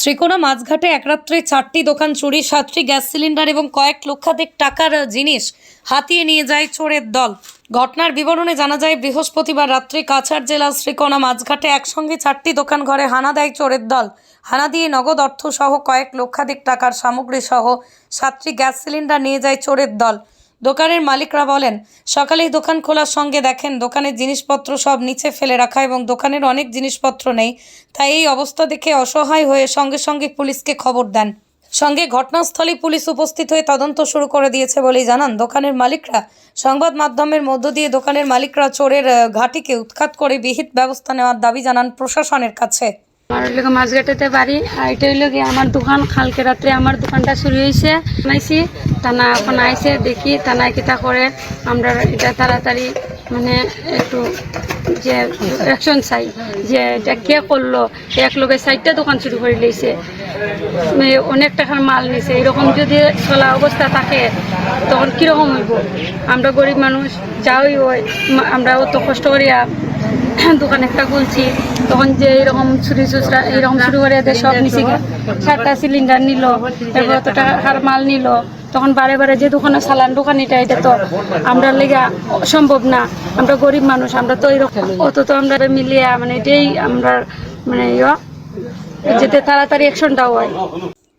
শ্রীকোনা মাঝঘাটে এক রাত্রে চারটি দোকান চুরি, সাতটি গ্যাস সিলিন্ডার এবং কয়েক লক্ষাধিক টাকার জিনিস হাতিয়ে নিয়ে যায় চোরের দল। ঘটনার বিবরণে জানা যায়, বৃহস্পতিবার রাত্রে কাছাড় জেলার শ্রীকোনা মাঝঘাটে একসঙ্গে চারটি দোকান ঘরে হানা দেয় চোরের দল। হানা দিয়ে নগদ অর্থ সহ কয়েক লক্ষাধিক টাকার সামগ্রী সহ সাতটি গ্যাস সিলিন্ডার নিয়ে যায় চোরের দল। দোকানের মালিকরা বলেন, সকালেই দোকান খোলার সঙ্গে দেখেন দোকানের জিনিসপত্র সব নিচে ফেলে রাখা এবং দোকানের অনেক জিনিসপত্র নেই। তাই এই অবস্থা দেখে অসহায় হয়ে সঙ্গে সঙ্গে পুলিশকে খবর দেন। সঙ্গে ঘটনাস্থলে পুলিশ উপস্থিত হয়ে তদন্ত শুরু করে দিয়েছে বলেই জানান দোকানের মালিকরা। সংবাদ মাধ্যমের মধ্য দিয়ে দোকানের মালিকরা চোরের ঘাঁটিকে উৎখাত করে বিহিত ব্যবস্থা নেওয়ার দাবি জানান প্রশাসনের কাছে। আমার হইল গিয়ে মাঝঘাটেতে বাড়ি আর এটা হইল গিয়ে আমার দোকান। কালকে রাত্রে আমার দোকানটা শুরু হয়েছে। বানাইছি। টানা এখন আইসে দেখি টানা কিতা করে। আমরা এটা তাড়াতাড়ি মানে একটু যে অ্যাকশন চাই, যে এটা কে করল। এক লোকে সাইডটা দোকান শুরু করে লইছে মানে অনেক টাকার মাল নিছে। এরকম যদি চলা অবস্থা থাকে, তখন কীরকম হইব? আমরা গরিব মানুষ যাওই হয় মা- আমরা অত কষ্ট করিয়া দোকান একটা খুলছি, তখন যে এরকম ছুরি চুচরা এরকম শুরু করে এদের সব নিচে সাতটা সিলিন্ডার নিল এরপর অত টাকার মাল নিল। তখন বারে বারে যে দোকানে সালান দোকানিটা এটা তো আমরা লেগা সম্ভব না। আমরা গরিব মানুষ, আমরা তো এরকম অত তো আমরা মিলিয়ে মানে এটাই আমরা মানে ইয়া, যেতে তাড়াতাড়ি অ্যাকশনটাও হয়।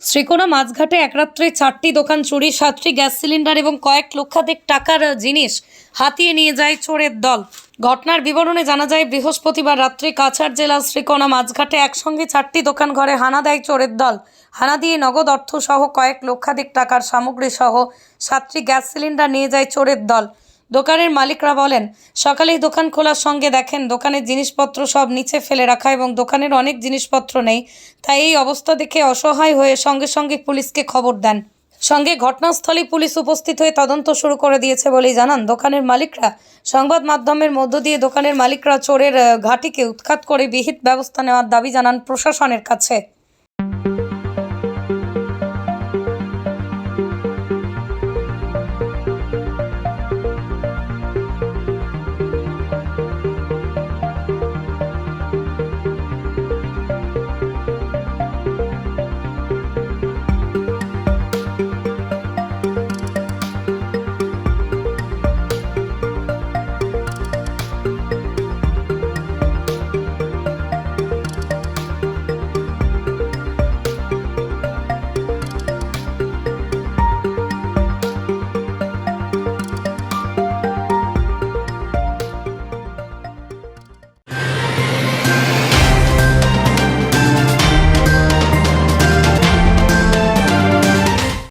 শ্রীকোনা মাঝঘাটে এক রাত্রে চারটি দোকান চুরি, সাতটি গ্যাস সিলিন্ডার এবং কয়েক লক্ষাধিক টাকার জিনিস হাতিয়ে নিয়ে যায় চোরের দল। ঘটনার বিবরণে জানা যায়, বৃহস্পতিবার রাত্রে কাছাড় জেলার শ্রীকোনা মাঝঘাটে একসঙ্গে চারটি দোকান ঘরে হানা দেয় চোরের দল। হানা দিয়ে নগদ অর্থ সহ কয়েক লক্ষাধিক টাকার সামগ্রী সহ সাতটি গ্যাস সিলিন্ডার নিয়ে যায় চোরের দল। দোকানের মালিকরা বলেন, সকালেই দোকান খোলার সঙ্গে দেখেন দোকানের জিনিসপত্র সব নিচে ফেলে রাখা এবং দোকানের অনেক জিনিসপত্র নেই। তাই এই অবস্থা দেখে অসহায় হয়ে সঙ্গে সঙ্গে পুলিশকে খবর দেন। সঙ্গে ঘটনাস্থলে পুলিশ উপস্থিত হয়ে তদন্ত শুরু করে দিয়েছে বলেই জানান দোকানের মালিকরা। সংবাদ মাধ্যমের মধ্য দিয়ে দোকানের মালিকরা চোরের ঘাঁটিকে উৎখাত করে বিহিত ব্যবস্থা নেওয়ার দাবি জানান প্রশাসনের কাছে।